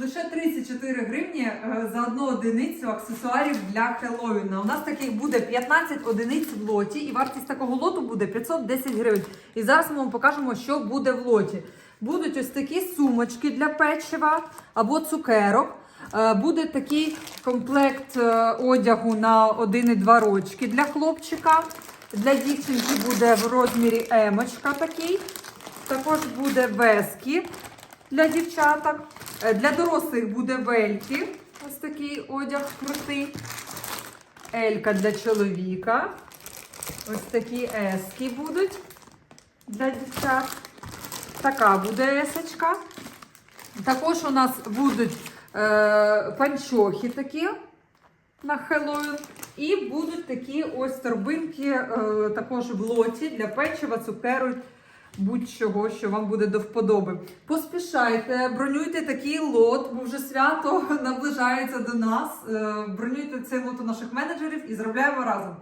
Лише 34 гривні е, за одну одиницю аксесуарів для Хеллоуіна. У нас таких буде 15 одиниць в лоті, і вартість такого лоту буде 510 гривень. І зараз ми вам покажемо, що буде в лоті. Будуть ось такі сумочки для печива або цукерок. Е, Буде такий комплект е, одягу на 1 і 2 рочки для хлопчика. Для дівчинки буде в розмірі емочка такий. Також буде вески для дівчаток. Е, Для дорослих буде вельки. Ось такий одяг крутий. Елька для чоловіка. Ось такі ески будуть для дівчат. Така буде есочка. Також у нас будуть е, панчохи такі на Хеллоуін. І будуть такі ось торбинки е, також в лоті для печива, цукеру, будь-чого, що вам буде до вподоби. Поспішайте, бронюйте такий лот, бо вже свято наближається до нас. Е, бронюйте цей лот у наших менеджерів і заробляємо разом.